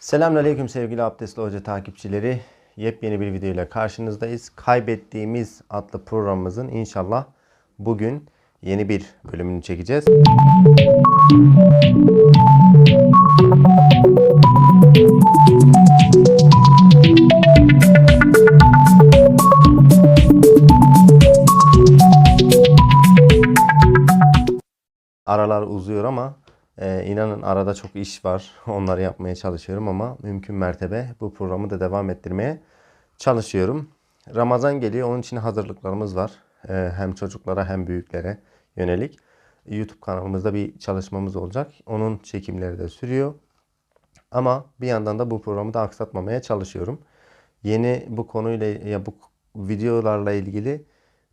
Selamünaleyküm sevgili Abdestli Hoca takipçileri. Yepyeni bir video ile karşınızdayız. Kaybettiğimiz adlı programımızın inşallah bugün yeni bir bölümünü çekeceğiz. Aralar uzuyor ama e, inanın arada çok iş var. Onları yapmaya çalışıyorum ama mümkün mertebe bu programı da devam ettirmeye çalışıyorum. Ramazan geliyor. Onun için hazırlıklarımız var. E, hem çocuklara hem büyüklere yönelik. YouTube kanalımızda bir çalışmamız olacak. Onun çekimleri de sürüyor. Ama bir yandan da bu programı da aksatmamaya çalışıyorum. Yeni bu konuyla ya bu videolarla ilgili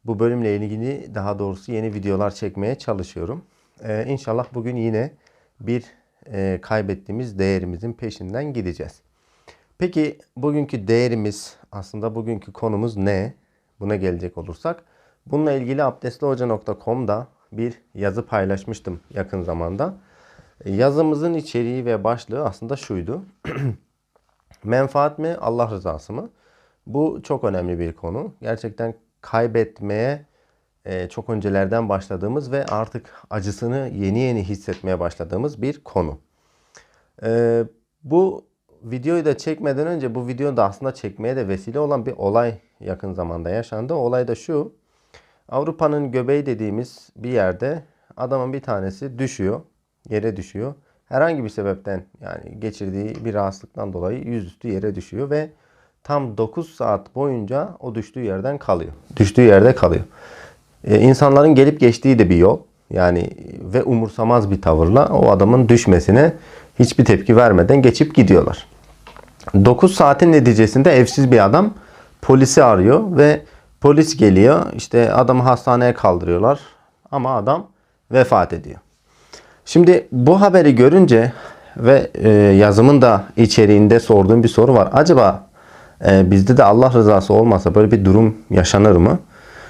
bu bölümle ilgili daha doğrusu yeni videolar çekmeye çalışıyorum. Ee, inşallah bugün yine bir e, kaybettiğimiz değerimizin peşinden gideceğiz. Peki bugünkü değerimiz aslında bugünkü konumuz ne? Buna gelecek olursak bununla ilgili abdestlihoca.com'da bir yazı paylaşmıştım yakın zamanda. Yazımızın içeriği ve başlığı aslında şuydu. Menfaat mi Allah rızası mı? Bu çok önemli bir konu. Gerçekten kaybetmeye e, çok öncelerden başladığımız ve artık acısını yeni yeni hissetmeye başladığımız bir konu. E, bu videoyu da çekmeden önce bu videoyu da aslında çekmeye de vesile olan bir olay yakın zamanda yaşandı. Olay da şu. Avrupa'nın göbeği dediğimiz bir yerde adamın bir tanesi düşüyor. Yere düşüyor. Herhangi bir sebepten yani geçirdiği bir rahatsızlıktan dolayı yüzüstü yere düşüyor ve tam 9 saat boyunca o düştüğü yerden kalıyor. Düştüğü yerde kalıyor. Ee, insanların gelip geçtiği de bir yol. Yani ve umursamaz bir tavırla o adamın düşmesine hiçbir tepki vermeden geçip gidiyorlar. 9 saatin neticesinde evsiz bir adam polisi arıyor ve polis geliyor. İşte adamı hastaneye kaldırıyorlar ama adam vefat ediyor. Şimdi bu haberi görünce ve e, yazımın da içeriğinde sorduğum bir soru var. Acaba e, bizde de Allah rızası olmasa böyle bir durum yaşanır mı?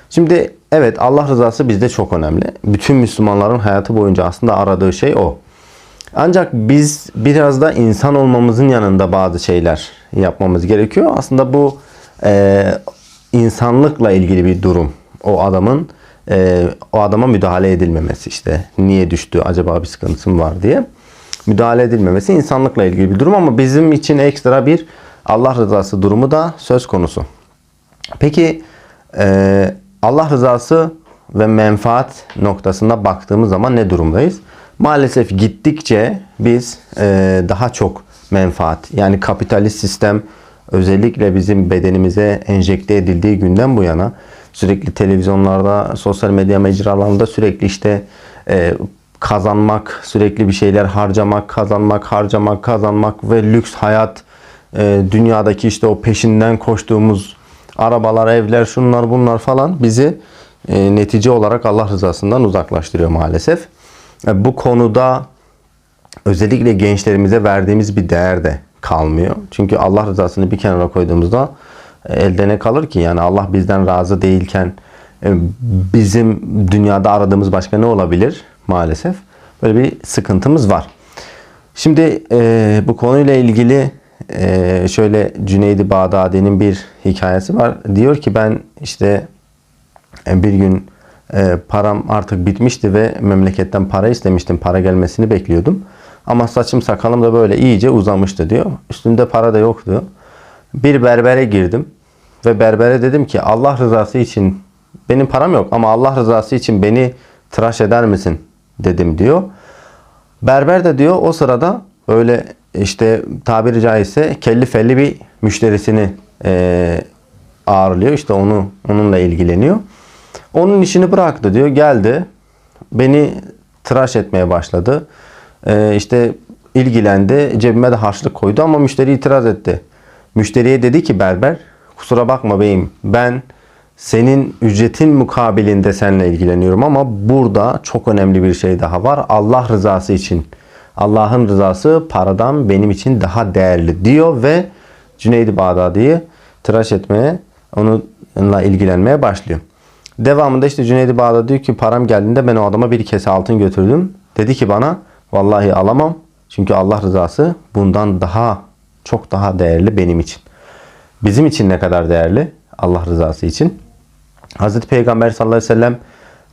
Şimdi evet Allah rızası bizde çok önemli. Bütün Müslümanların hayatı boyunca aslında aradığı şey o. Ancak biz biraz da insan olmamızın yanında bazı şeyler yapmamız gerekiyor. Aslında bu e, insanlıkla ilgili bir durum. O adamın e, o adama müdahale edilmemesi işte. Niye düştü acaba bir sıkıntısı mı var diye. Müdahale edilmemesi insanlıkla ilgili bir durum ama bizim için ekstra bir Allah rızası durumu da söz konusu. Peki e, Allah rızası ve menfaat noktasında baktığımız zaman ne durumdayız? Maalesef gittikçe biz e, daha çok menfaat yani kapitalist sistem özellikle bizim bedenimize enjekte edildiği günden bu yana sürekli televizyonlarda, sosyal medya mecralarında sürekli işte e, kazanmak, sürekli bir şeyler harcamak, kazanmak, harcamak, kazanmak ve lüks hayat e, dünyadaki işte o peşinden koştuğumuz arabalar, evler, şunlar bunlar falan bizi e, netice olarak Allah rızasından uzaklaştırıyor maalesef. E, bu konuda özellikle gençlerimize verdiğimiz bir değer de kalmıyor. Çünkü Allah rızasını bir kenara koyduğumuzda e, elde ne kalır ki? Yani Allah bizden razı değilken e, bizim dünyada aradığımız başka ne olabilir? Maalesef böyle bir sıkıntımız var. Şimdi e, bu konuyla ilgili e, şöyle Cüneydi Bağdadi'nin bir hikayesi var. Diyor ki ben işte e, bir gün e, param artık bitmişti ve memleketten para istemiştim. Para gelmesini bekliyordum. Ama saçım sakalım da böyle iyice uzamıştı diyor. Üstümde para da yoktu. Bir berbere girdim ve berbere dedim ki Allah rızası için benim param yok ama Allah rızası için beni tıraş eder misin dedim diyor. Berber de diyor o sırada öyle işte tabiri caizse kelli felli bir müşterisini e, ağırlıyor. İşte onu onunla ilgileniyor. Onun işini bıraktı diyor. Geldi. Beni tıraş etmeye başladı. E, işte ilgilendi. Cebime de harçlık koydu ama müşteri itiraz etti. Müşteriye dedi ki berber kusura bakma beyim ben senin ücretin mukabilinde seninle ilgileniyorum ama burada çok önemli bir şey daha var. Allah rızası için. Allah'ın rızası paradan benim için daha değerli diyor ve Cüneydi Bağdadi'yi tıraş etmeye, onunla ilgilenmeye başlıyor. Devamında işte Cüneydi Bağdadi diyor ki param geldiğinde ben o adama bir kese altın götürdüm. Dedi ki bana vallahi alamam. Çünkü Allah rızası bundan daha çok daha değerli benim için. Bizim için ne kadar değerli? Allah rızası için. Hazreti Peygamber sallallahu aleyhi ve sellem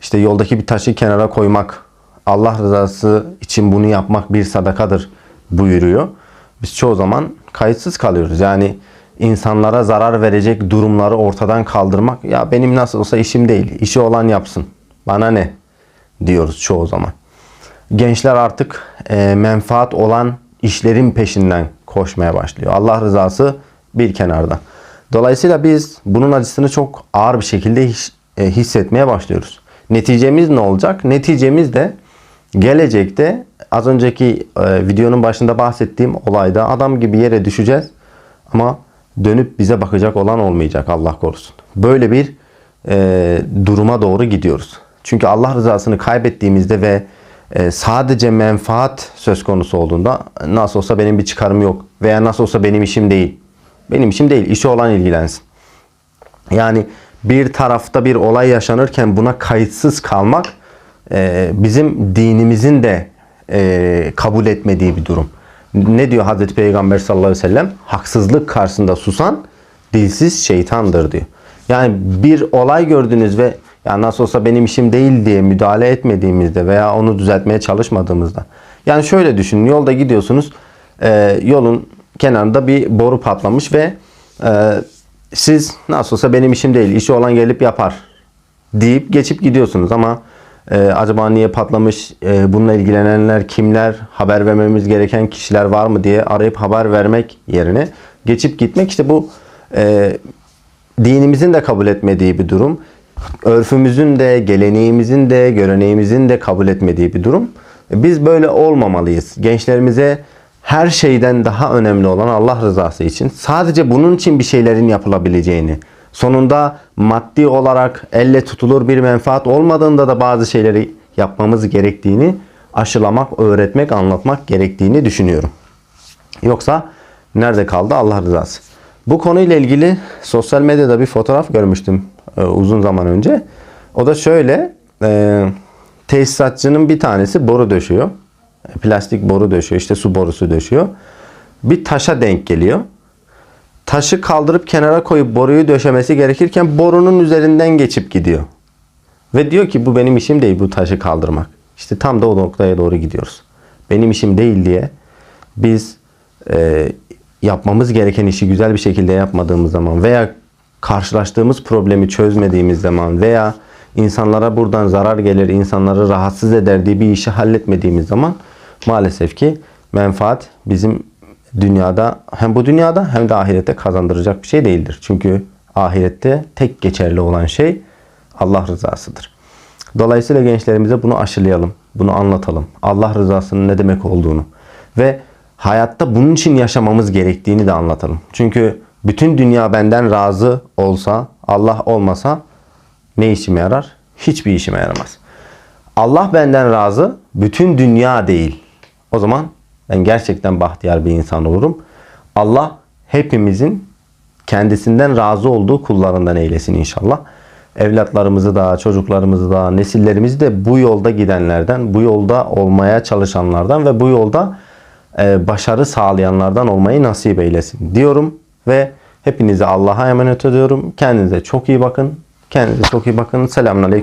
işte yoldaki bir taşı kenara koymak, Allah rızası için bunu yapmak bir sadakadır buyuruyor. Biz çoğu zaman kayıtsız kalıyoruz. Yani insanlara zarar verecek durumları ortadan kaldırmak ya benim nasıl olsa işim değil. İşi olan yapsın. Bana ne? diyoruz çoğu zaman. Gençler artık e, menfaat olan işlerin peşinden koşmaya başlıyor. Allah rızası bir kenarda. Dolayısıyla biz bunun acısını çok ağır bir şekilde his- e, hissetmeye başlıyoruz. Neticemiz ne olacak? Neticemiz de gelecekte az önceki e, videonun başında bahsettiğim olayda adam gibi yere düşeceğiz ama dönüp bize bakacak olan olmayacak Allah korusun. Böyle bir e, duruma doğru gidiyoruz. Çünkü Allah rızasını kaybettiğimizde ve e, sadece menfaat söz konusu olduğunda nasıl olsa benim bir çıkarım yok veya nasıl olsa benim işim değil. Benim işim değil, işi olan ilgilensin. Yani bir tarafta bir olay yaşanırken buna kayıtsız kalmak e, bizim dinimizin de e, kabul etmediği bir durum. Ne diyor Hazreti Peygamber sallallahu aleyhi ve sellem? Haksızlık karşısında susan dilsiz şeytandır diyor. Yani bir olay gördünüz ve ya nasıl olsa benim işim değil diye müdahale etmediğimizde veya onu düzeltmeye çalışmadığımızda. Yani şöyle düşünün yolda gidiyorsunuz e, yolun kenarında bir boru patlamış ve e, siz nasıl olsa benim işim değil işi olan gelip yapar deyip geçip gidiyorsunuz ama e, acaba niye patlamış e, bununla ilgilenenler kimler haber vermemiz gereken kişiler var mı diye arayıp haber vermek yerine geçip gitmek işte bu e, dinimizin de kabul etmediği bir durum. Örfümüzün de, geleneğimizin de, göreneğimizin de kabul etmediği bir durum. Biz böyle olmamalıyız. Gençlerimize her şeyden daha önemli olan Allah rızası için sadece bunun için bir şeylerin yapılabileceğini, sonunda maddi olarak elle tutulur bir menfaat olmadığında da bazı şeyleri yapmamız gerektiğini aşılamak, öğretmek, anlatmak gerektiğini düşünüyorum. Yoksa nerede kaldı Allah rızası? Bu konuyla ilgili sosyal medyada bir fotoğraf görmüştüm e, uzun zaman önce. O da şöyle e, tesisatçının bir tanesi boru döşüyor. Plastik boru döşüyor işte su borusu döşüyor. Bir taşa denk geliyor. Taşı kaldırıp kenara koyup boruyu döşemesi gerekirken borunun üzerinden geçip gidiyor. Ve diyor ki bu benim işim değil bu taşı kaldırmak. İşte tam da o noktaya doğru gidiyoruz. Benim işim değil diye biz e, yapmamız gereken işi güzel bir şekilde yapmadığımız zaman veya karşılaştığımız problemi çözmediğimiz zaman veya insanlara buradan zarar gelir, insanları rahatsız eder diye bir işi halletmediğimiz zaman maalesef ki menfaat bizim dünyada hem bu dünyada hem de ahirette kazandıracak bir şey değildir. Çünkü ahirette tek geçerli olan şey Allah rızasıdır. Dolayısıyla gençlerimize bunu aşılayalım, bunu anlatalım. Allah rızasının ne demek olduğunu ve hayatta bunun için yaşamamız gerektiğini de anlatalım. Çünkü bütün dünya benden razı olsa, Allah olmasa ne işime yarar? Hiçbir işime yaramaz. Allah benden razı, bütün dünya değil. O zaman ben gerçekten bahtiyar bir insan olurum. Allah hepimizin kendisinden razı olduğu kullarından eylesin inşallah. Evlatlarımızı da, çocuklarımızı da, nesillerimizi de bu yolda gidenlerden, bu yolda olmaya çalışanlardan ve bu yolda e, başarı sağlayanlardan olmayı nasip eylesin diyorum ve hepinizi Allah'a emanet ediyorum. Kendinize çok iyi bakın. Kendinize çok iyi bakın. Selamünaleyküm.